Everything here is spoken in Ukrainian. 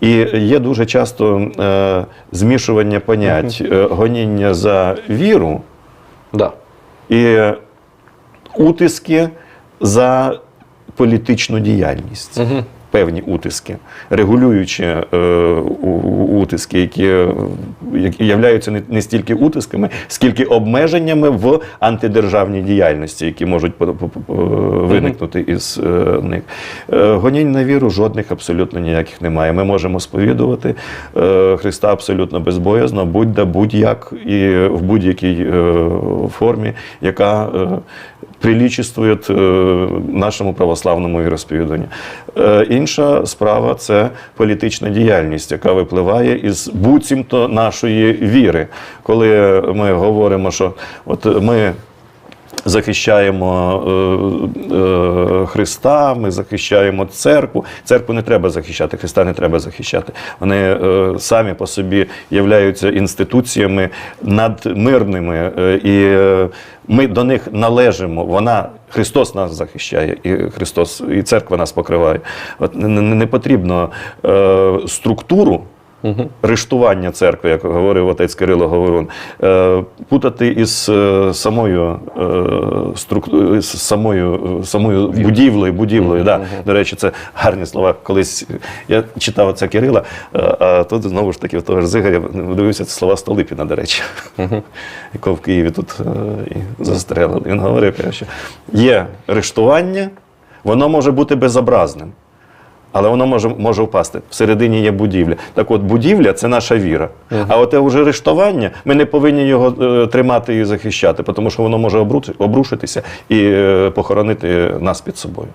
І є дуже часто е, змішування понять е, гоніння за віру Да. і утиски за політичну діяльність. Певні утиски, регулюючи е, утиски, які, е, які являються не, не стільки утисками, скільки обмеженнями в антидержавній діяльності, які можуть по- виникнути із е, них. Е, гонінь на віру жодних абсолютно ніяких немає. Ми можемо сповідувати е, Христа абсолютно безбоязно, будь-де, будь-як і в будь-якій е, формі, яка е, прилічествує е, нашому православному віросповіданню. Е, Інша справа це політична діяльність, яка випливає із буцімто нашої віри. Коли ми говоримо, що от ми захищаємо е, Христа, ми захищаємо церкву. Церкву не треба захищати, Христа не треба захищати. Вони е, самі по собі являються інституціями надмирними, е, і е, ми до них належимо. Вона Христос нас захищає, і Христос, і церква нас покриває. От не, не, потрібно е, структуру. Рештування церкви, як говорив отець Кирило Говорун, е, путати із е, самою е, структу- з самою, самою будівлею. будівлею да. До речі, це гарні слова. Колись я читав оце Кирила, а тут знову ж таки в того ж Зигаря дивився ці слова Столипіна, до речі, якого в Києві тут і застрелили. Він говорив, що є рештування, воно може бути безобразним. Але воно може, може впасти. Всередині є будівля. Так от, будівля це наша віра. А от уже вже рештування, ми не повинні його е, тримати і захищати, тому що воно може обрушитися і е, похоронити нас під собою.